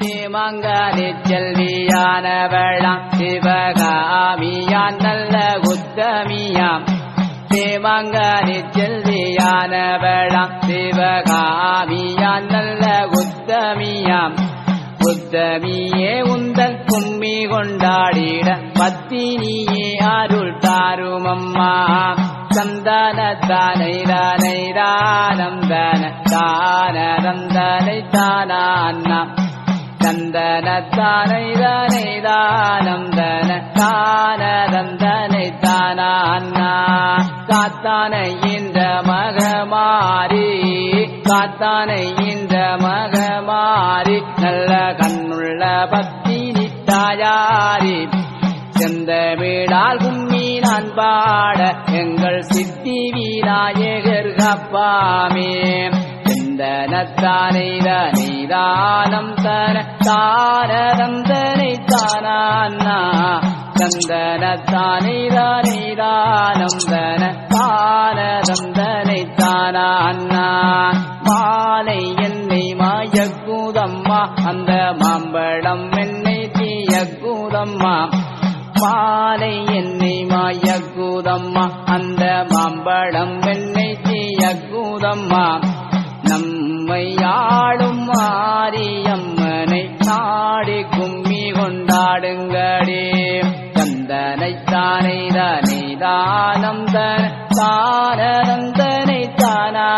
ஸ்ரீமங்கலி செல்வியானவளாம் சிவகாமியான் நல்ல உத்தமியாம். ஸ்ரீமங்கலி செல்வியானவளாம் சிவகாமியான் நல்ல உத்தமியாம். உத்தமியே உந்தன் கும்மி கொண்டாடிட பத்தினியே அருள் தாருமம்மா. சந்தன தானை தானை தானம் தான தானதந்தனை தானா அண்ணா நந்தனத்தானை தானை தானம் தன தானதந்தனை தானா காத்தானை இந்த மகமாரி காத்தானை இந்த மகமாரி நல்ல கண்ணுள்ள பக்தி நித்தாயாரி செந்த வீடால் கும்மி நான் பாட எங்கள் சித்தி வீராயகர் கப்பாமே. செந்தனத்தானை தானம் தன தானதம் தனை தானா சந்தனத்தானை தானம் தன தானதம் தனை தானா மாலை என்னை மாயக்கூதம்மா அந்த மாம்பழம் என்னை தீயக்கூதம்மா. மாலை என்னை மாயக்கூதம்மா அந்த மாம்பழம் என்னை தீயக்கூதம்மா. நம்மை ஆளும் மாரியம்மனை நாடி கும்மி கொண்டாடுங்கடே தந்தனை தானை தானே தானம் தன தானந்தனை தானா